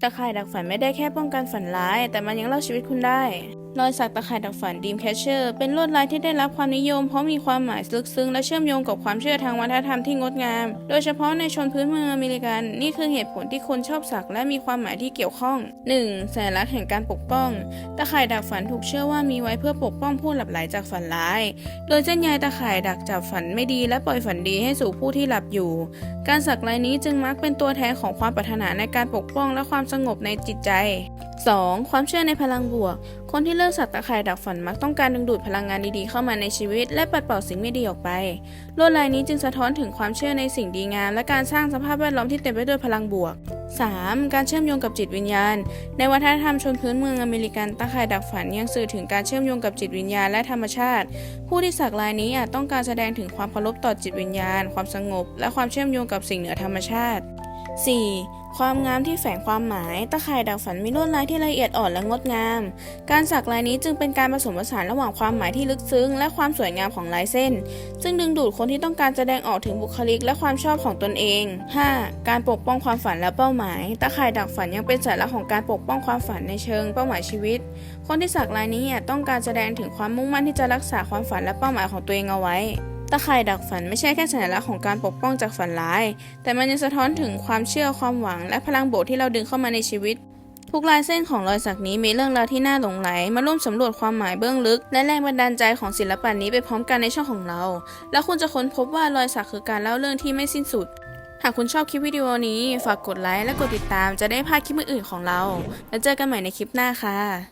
ตะข่ายดักฝันไม่ได้แค่ป้องกันฝันร้าย แต่มันยังเล่าชีวิตคุณได้รอยสักตะข่ายดักฝันดีมแคชเชอร์เป็นลวดลายที่ได้รับความนิยม เพราะมีความหมายลึกซึ้งและเชื่อมโยงกับความเชื่อทางวัฒนธรรมที่งดงาม โดยเฉพาะในชนพื้นเมืองอเมริกัน นี่คือเหตุผลที่คนชอบสักและมีความหมายที่เกี่ยวข้อง 1. สัญลักษณ์แห่งการปกป้อง ตะข่ายดักฝันถูกเชื่อว่ามีไว้เพื่อปกป้องผู้หลับไหลจากฝันร้าย โดยเส้นใยตะข่ายดักจับฝันไม่ดีและปล่อยฝันดีให้สู่ผู้ที่หลับอยู่ การสักลายนี้จึงมักเป็นตัวแทนของความปรารถนาในการปกป้องและความสงบในจิตใจ 2. ความเชื่อในพลังบวก คนที่เลิกสักตะข่ายดักฝันมักต้องการดึงดูดพลังงานดีๆเข้ามาในชีวิต และปัดเป่าสิ่งไม่ดีออกไป ลวดลายนี้จึงสะท้อนถึงความเชื่อในสิ่งดีงาม และการสร้างสภาพแวดล้อมที่เต็มไปด้วยพลังบวก 3. การเชื่อมโยงกับจิตวิญญาณ ในวัฒนธรรมชนพื้นเมืองอเมริกันตะข่ายดักฝันยังสื่อถึงการเชื่อมโยงกับจิตวิญญาณและธรรมชาติ ผู้ที่สักลายนี้อาจต้องการแสดงถึงความเคารพต่อจิตวิญญาณ ความสงบ และความเชื่อมโยงกับสิ่งเหนือธรรมชาติ 4. ความงามที่แฝงความหมาย ตะข่ายดักฝันมีลวดลายที่ละเอียดอ่อนและงดงาม การสักลายนี้จึงเป็นการผสมผสานระหว่างความหมายที่ลึกซึ้ง และความสวยงามของลายเส้น ซึ่งดึงดูดคนที่ต้องการแสดงออกถึงบุคลิกและความชอบของตนเอง 5. การปกป้องความฝันและเป้าหมาย ตะข่ายดักฝันยังเป็นสัญลักษณ์ของการปกป้องความฝันในเชิงเป้าหมายชีวิต คนที่สักลายนี้ต้องการแสดงถึงความมุ่งมั่นที่จะรักษาความฝันและเป้าหมายของตัวเองเอาไว้ ตะข่ายดักฝันไม่ใช่แค่สัญลักษณ์ของการปกป้องจากฝันร้าย แต่มันยังสะท้อนถึงความเชื่อความหวัง และพลังโบกที่เราดึงเข้ามาในชีวิต ทุกลายเส้นของรอยสักนี้มีเรื่องราวที่น่าหลงไหล มาร่วมสำรวจความหมายเบื้องลึก และแรงบันดาลใจของศิลปะนี้ไปพร้อมกันในช่องของเรา แล้วคุณจะค้นพบว่ารอยสักคือการเล่าเรื่องที่ไม่สิ้นสุดหากคุณชอบคลิปวิดีโอนี้ฝากกดไลค์และกดติดตามจะได้พลาดคลิปอื่นๆของเรา แล้วเจอกันใหม่ในคลิปหน้าค่ะ